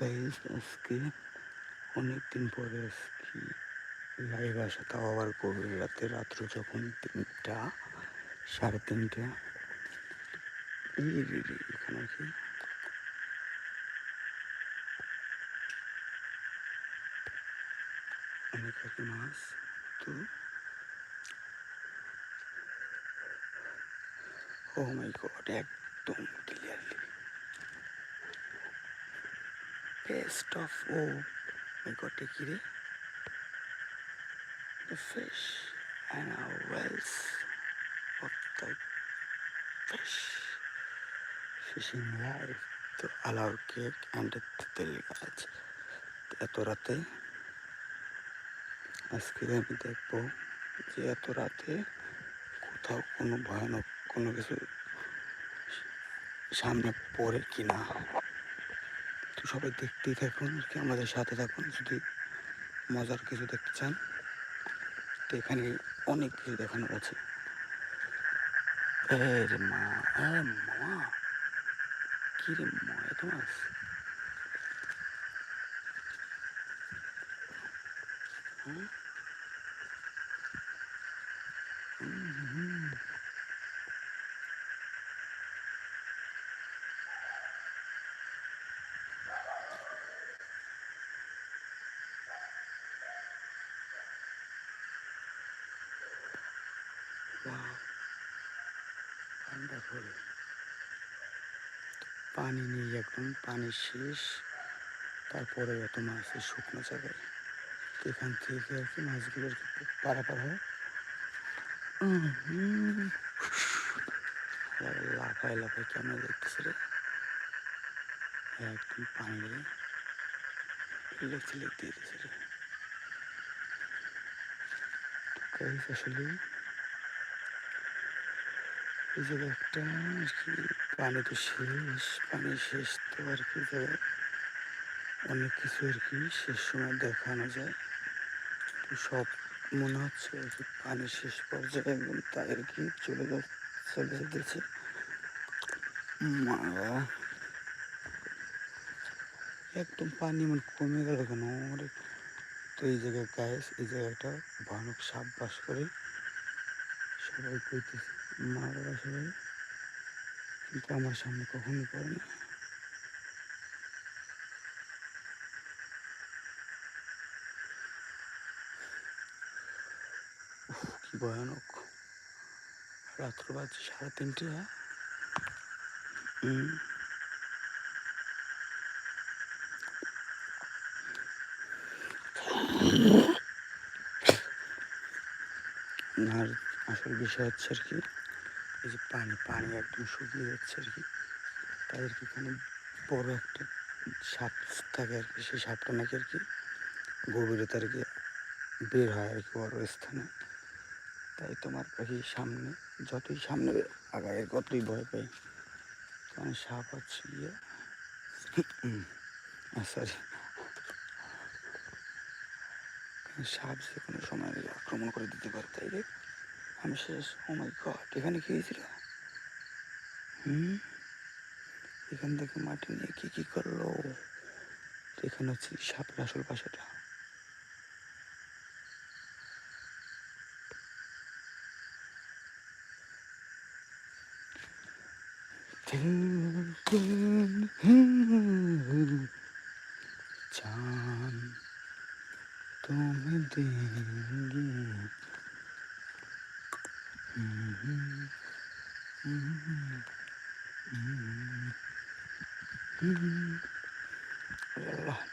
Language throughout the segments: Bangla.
গাইস আজকে অনেকদিন পরে আজকে লাইভ আসা, তাও আবার গভীর রাতে, রাত্র যখন তিনটা, সাড়ে তিনটা। এখানে কি? অনেক আছে মাছ, তো। ও মাই গড একদম clearly best of all my god take it the fish and our wells of the fish fishing life তো আলাউ কেক অ্যান্ড তেল গাছ এত রাতে আজকে আমি দেখব যে এত রাতে কোথাও কোনো ভয়ানক কোনো কিছু সামনে পড়ে কিনা তো সবাই দেখতেই থাকুন কি আমাদের সাথে থাকুন যদি মজার কিছু দেখতে চান। তো এখানে অনেক কিছু দেখানো আছে। এ রে মা কি রে মা এত মাছ? হুম, Wonderful. পানি নেই একদম, পানি শেষ। তারপরে এত মাছ শুকনো জায়গায়। এখান থেকে আর কি মাছগুলো আর কি পারাপার হয়। লাফায় লাফায় কেমন দেখতেছে রে। একদম পানি লেখতে লেখতে দিতেছে রে। আসলে এই কি পানি তো শেষ পানি শেষ তো আর কি অনেক কিছু আর কি, শেষ সময় দেখানো যায় সব মনে হচ্ছে আর কি পানি শেষ পর্যায়ে একদম তাই আর কি চলে চলে যেতেছে মারা একদম পানি মানে কমে গেল কেন, ওরে তো এই জায়গায় গায়েস এই জায়গাটা ভয়ানক সাপ বাস করে, সবাই কইতেছে মা বাবা সবাই কিন্তু আমার সামনে কখনো পড়ে না। কি ভয়ানক। রাত্র বাজছে সাড়ে তিনটে। আর আসল বিষয় হচ্ছে আর কি এই যে পানি পানি একদম শুকিয়ে যাচ্ছে আর কি। তাদেরকে এখানে বড় একটা সাপ থাকে আর কি, সেই সাপটা নাকি আর কি গভীরতা আর কি বের হয় আর কি বড় স্থানে। তাই তোমার পাখি সামনে, যতই সামনে আগায়, কতই ভয় পাই কারণ সাপ হচ্ছে গিয়ে সরি সাপ যে কোনো সময় আক্রমণ করে দিতে পারে, তাই রে? আমি শেষ। ও মাই গড এখানে কি হয়েছিল? হুম? এখান থেকে মাটি নিয়ে কী কী করল? এখানে হচ্ছে সাপের আসল পাশাটা চান তুমি দেন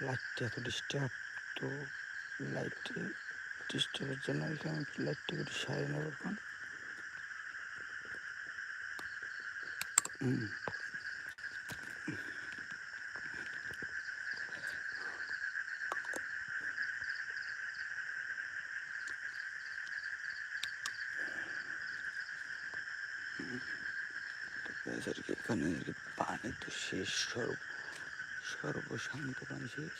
লাইটটা এত ডিস্টার্ব তো লাইট ডিস্টার্বের জন্য এখানে লাইটটা একটু সারিয়ে নেব এখন। হুম। আর এখানে পানি তো শেষ, সর্ব সর্বশান্ত পানি শেষ।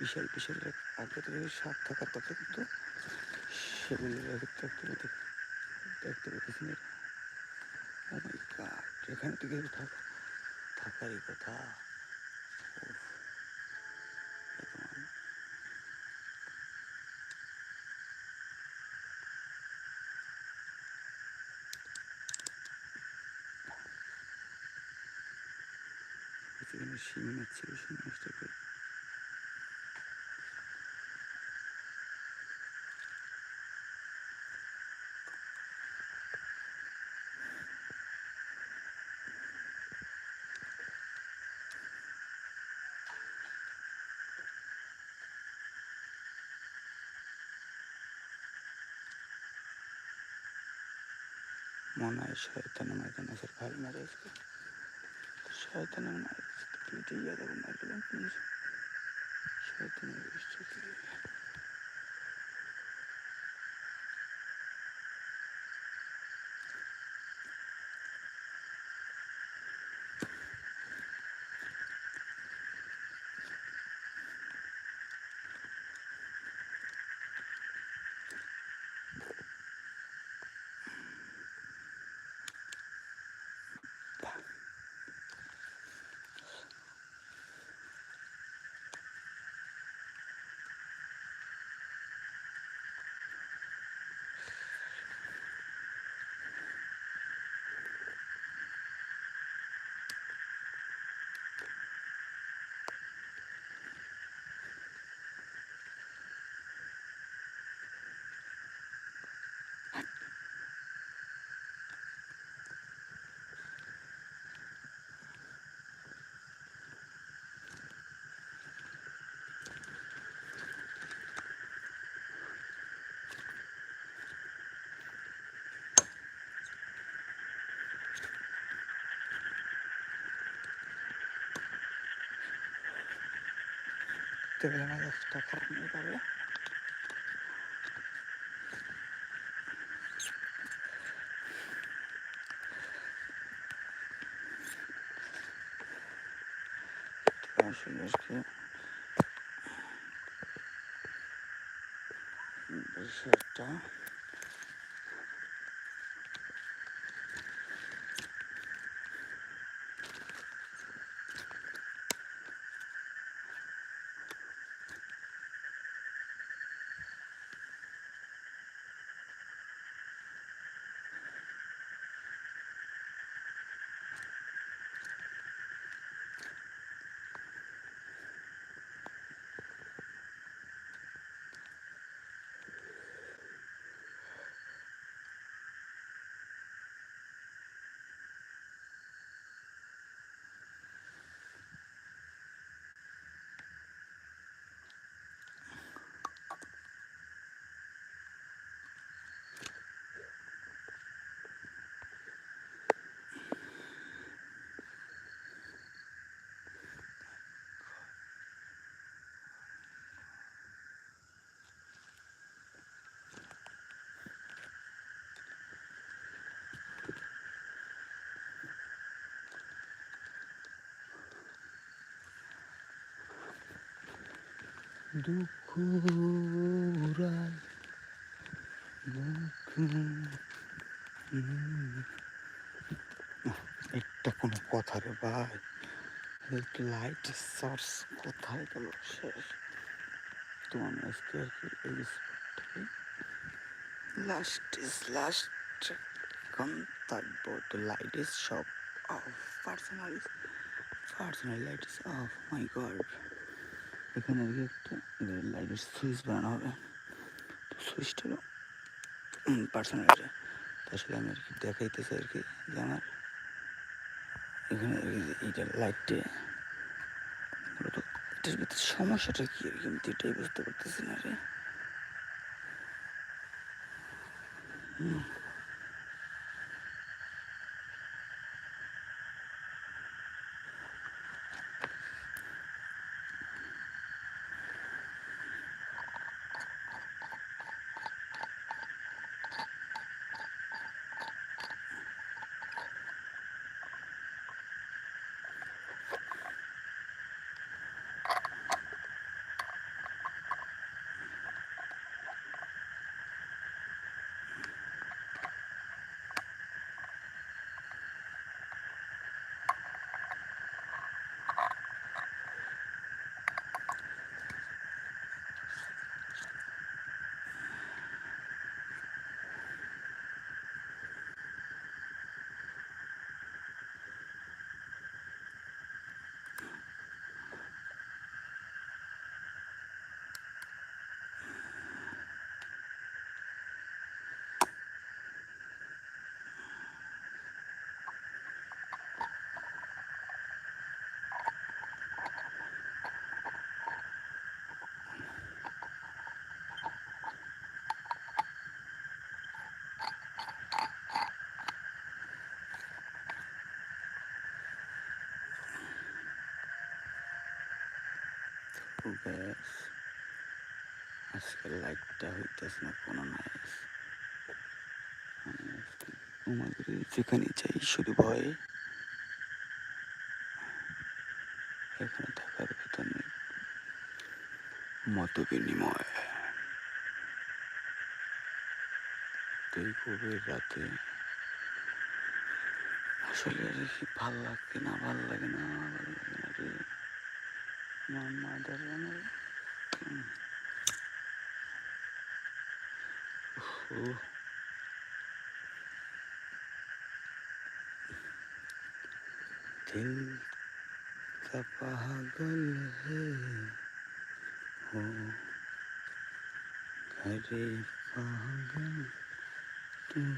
বিশাল বিশাল এক আগে থেকে সাপ থাকার কথা কিন্তু সেগুলো দেখতে দেখতে দেখতে পেতেছি এখানে কিছু থাক থাকারই কথা উফ, এ তো মানে- এখানে শিং মাছ ছিল শিং মাছটা কই? মনে হয় শয়তানের ময়দান আছে ভালো মারে দেখতে পেলাম একটা খারাপ নিয়ে পাবে আসলে আজকে বেশি একটা দুঃখ উড়ায় বুক এটা কোনো কথা রে ভাই লাইট সার্চ কোথায় গেল শেষ তো আমি আজকে আর কি এই স্পটটাকে লাস্ট ইজ লাস্ট গন্তব্য তো লাইট ইজ সব of personal personal light is of my God এখানে কি একটা লাইটের সুইচ বানানো হবে। তো সুইচটা হলো পার্সোনাল এটা তো আসলে আমি আর কি দেখাইতেছি আর কি যে আমার এখানে এইটা লাইটটা মূলত এটার ভিতরে সমস্যাটা কী আর কি আমি তো এটাই বুঝতে পারতেছি না রে। হুম। ও গ্যাস আজকে লাইটটা হইতেছে না, কোনো আমি আজকে যেখানে যাই, শুধু ভয়ে। এখানে থাকার নেই মত বিনিময়। এই রাতে আসলে ভালো লাগছে না, ভালো লাগে না, ভালো লাগে मोहम्मद दिल पागल है हो घरे पागल तुम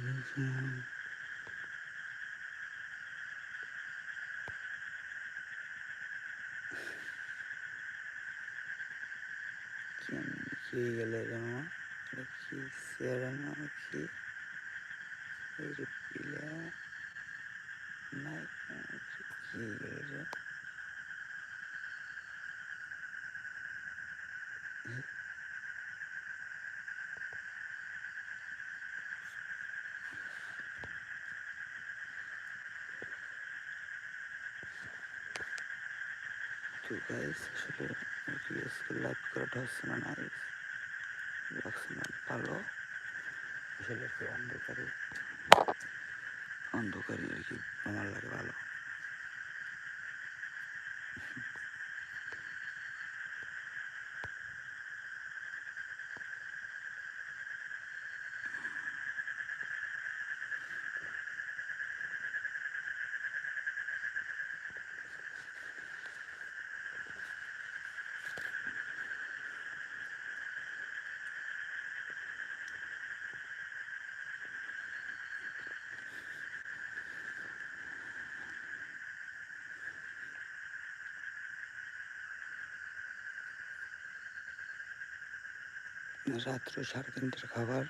গেল রে মামা এটা কি সেরা না কি এই যে পিলা নাই কি গেল রে তো গাইস আসলে রিলসকে লাইভ করাটা হচ্ছে না নাইস লাগছে না ভালো আসলে একটু অন্ধকারে অন্ধকারে আর কি আমার লাগে ভালো রাত্র সাড়ে তিনটের খাবার।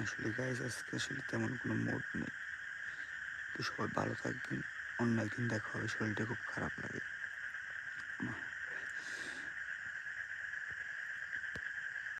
আসলে গাইজ আজকে আসলে তেমন কোনো মুড নেই। তো সবাই ভালো থাকবেন। অন্য একদিন দেখা হবে। শরীরটা খুব খারাপ লাগে।